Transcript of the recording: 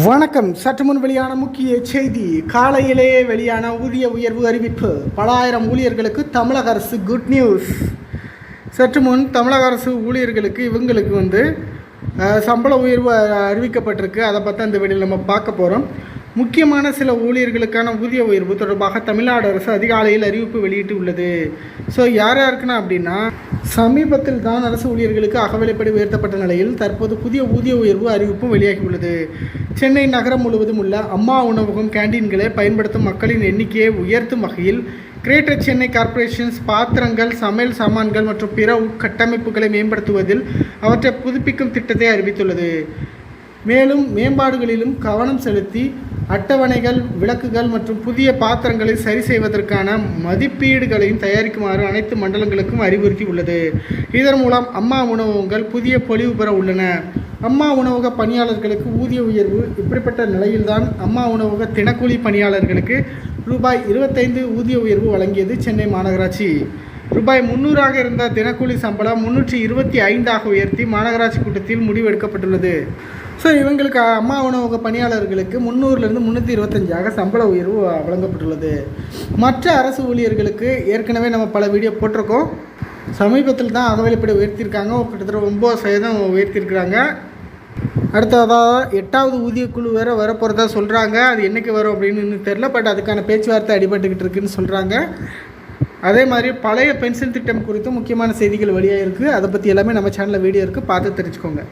வணக்கம். சற்று முன் வெளியான முக்கிய செய்தி. காலையிலேயே வெளியான ஊதிய உயர்வு அறிவிப்பு. பல ஆயிரம் ஊழியர்களுக்கு தமிழக அரசு குட் நியூஸ் சற்று முன் தமிழக அரசு ஊழியர்களுக்கு இவங்களுக்கு வந்து சம்பள உயர்வு அறிவிக்கப்பட்டிருக்கு. அதை பற்றி அந்த வெளியில் நம்ம பார்க்க போகிறோம் முக்கியமான சில ஊழியர்களுக்கான ஊதிய உயர்வு தொடர்பாக தமிழ்நாடு அரசு அதிகாலையில் அறிவிப்பு வெளியிட்டு உள்ளது ஸோ யார் யாருக்குன்னா அப்படின்னா சமீபத்தில் தான் அரசு ஊழியர்களுக்கு அகவிலைப்படி உயர்த்தப்பட்ட நிலையில் தற்போது புதிய ஊதிய உயர்வு அறிவிப்பும் வெளியாகியுள்ளது. சென்னை நகரம் முழுவதும் உள்ள அம்மா உணவகம் கேண்டீன்களை பயன்படுத்தும் மக்களின் எண்ணிக்கையை உயர்த்தும் வகையில் கிரேட்டர் சென்னை கார்ப்பரேஷன்ஸ் பாத்திரங்கள் சமையல் சாமான்கள் மற்றும் பிற உட்கட்டமைப்புகளை மேம்படுத்துவதில் அவற்றை புதுப்பிக்கும் திட்டத்தை அறிவித்துள்ளது. மேலும் மேம்பாடுகளிலும் கவனம் செலுத்தி அட்டவணைகள் விளக்குகள் மற்றும் புதிய பாத்திரங்களை சரி செய்வதற்கான மதிப்பீடுகளையும் தயாரிக்குமாறு அனைத்து மண்டலங்களுக்கும் அறிவுறுத்தி உள்ளது. இதன் மூலம் அம்மா உணவகங்கள் புதிய பொலிவு பெற உள்ளன. அம்மா உணவக பணியாளர்களுக்கு ஊதிய உயர்வு இப்படிப்பட்ட நிலையில்தான் அம்மா உணவக தினக்கூலி பணியாளர்களுக்கு ரூபாய் இருபத்தைந்து ஊதிய உயர்வு வழங்கியது சென்னை மாநகராட்சி. ரூபாய் முந்நூறாக இருந்த தினக்கூலி சம்பளம் முன்னூற்றி இருபத்தி ஐந்தாக உயர்த்தி மாநகராட்சி கூட்டத்தில் முடிவெடுக்கப்பட்டுள்ளது. ஸோ இவங்களுக்கு அம்மா உணவக பணியாளர்களுக்கு முந்நூறுலேருந்து முந்நூற்றி இருபத்தஞ்சாக சம்பள உயர்வு வழங்கப்பட்டுள்ளது. மற்ற அரசு ஊழியர்களுக்கு ஏற்கனவே நம்ம பல வீடியோ போட்டிருக்கோம். சமீபத்தில் தான் அகவிலைப்படி உயர்த்தியிருக்காங்க. கிட்டத்தட்ட ஒம்பது சதவீதம் உயர்த்தியிருக்கிறாங்க. அடுத்ததாக எட்டாவது ஊதியக்குழு வேறு வரப்போகிறதா சொல்கிறாங்க அது என்றைக்கு வரும் அப்படின்னு தெரில பட் அதுக்கான பேச்சுவார்த்தை அடிபட்டுக்கிட்டு இருக்குன்னு சொல்கிறாங்க அதே மாதிரி பழைய பென்ஷன் திட்டம் குறித்து முக்கியமான செய்திகள் வெளியாக இருக்குது அதை பற்றி எல்லாமே நம்ம சேனலில் வீடியோ இருக்குது பார்த்து தெரிஞ்சுக்கோங்க.